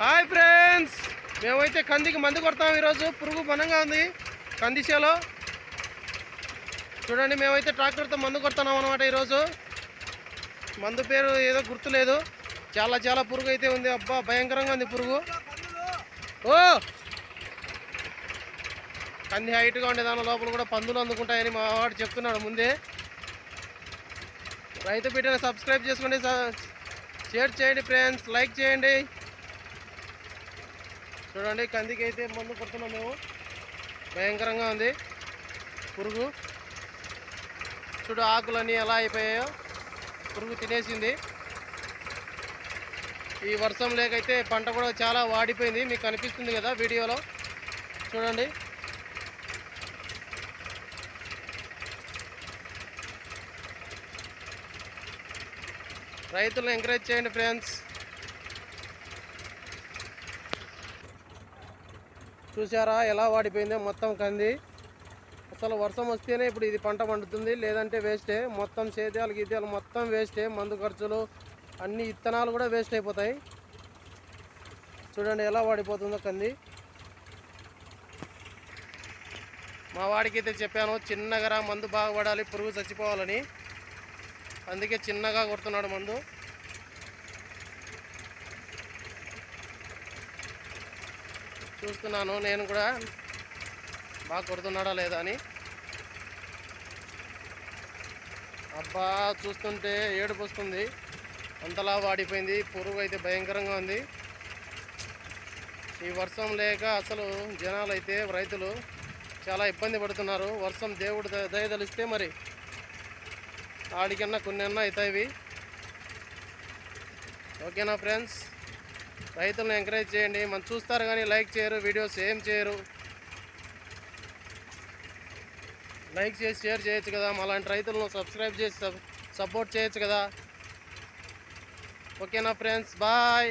Hi friends మేమైతే కందికి మందు కొడతాం ఈరోజు. పురుగు బనంగా ఉంది కందిశలో చూడండి మేమైతే ట్రాక్టర్తో మందు కొడుతున్నాం అనమాట ఈరోజు. మందు పేరు ఏదో గుర్తులేదు. చాలా చాలా పురుగు అయితే ఉంది. అబ్బా భయంకరంగా ఉంది పురుగు. ఓ! కంది హైట్గా ఉండే దాని లోపల కూడా పందులు అందుకుంటాయని మా వాడు చెప్తున్నాడు ముందే. రైతు బిడ్డను సబ్స్క్రైబ్ చేసుకోండి షేర్ చేయండి ఫ్రెండ్స్. లైక్ చేయండి. చూడండి కందికి అయితే మందు కొడుతున్నాం మేము. భయంకరంగా ఉంది. పురుగు. చూడు ఆకులన్నీ ఎలా అయిపోయాయో. పురుగు తినేసింది. ఈ వర్షం లేకైతే పంట కూడా చాలా వాడిపోయింది. మీకు కనిపిస్తుంది కదా వీడియోలో. చూడండి. రైతులను ఎంకరేజ్ చేయండి ఫ్రెండ్స్ చూసారా ఎలా వాడిపోయిందో మొత్తం కంది. అసలు వర్షం వస్తేనే ఇప్పుడు ఇది పంట పండుతుంది. లేదంటే వేస్టే. మొత్తం సేద్యాలు గీద్యాలు మొత్తం వేస్టే. మందు ఖర్చులు అన్ని ఇత్తనాలు కూడా వేస్ట్ అయిపోతాయి. చూడండి ఎలా వాడిపోతుందో కంది. మా వాడికి అయితే చెప్పాను చిన్నగా మందు బాగా పడాలి పురుగు చచ్చిపోవాలని. అందుకే చిన్నగా కొడుతున్నాడు మందు. చూస్తున్నాను. నేను కూడా బాగా కొడుతున్నాడా లేదా అని. అబ్బా చూస్తుంటే ఏడుపు వస్తుంది. అంతలా వాడిపోయింది. పురుగు అయితే భయంకరంగా ఉంది. ఈ వర్షం లేక అసలు జనాలు అయితే రైతులు చాలా ఇబ్బంది పడుతున్నారు. వర్షం దేవుడు దయదలిస్తే మరి ఆడికన్నా కొన్ని అన్నా అవుతాయి ఓకేనా ఫ్రెండ్స్? రైతులను ఎంకరేజ్ చేయండి. మనం చూస్తారు కానీ లైక్ చేయరు వీడియోస్ ఏం చేయరు. లైక్ చేసి షేర్ చేయొచ్చు కదా. అలాంటి రైతులను సబ్స్క్రైబ్ చేసి సపోర్ట్ చేయొచ్చు కదా. ఓకేనా ఫ్రెండ్స్ బాయ్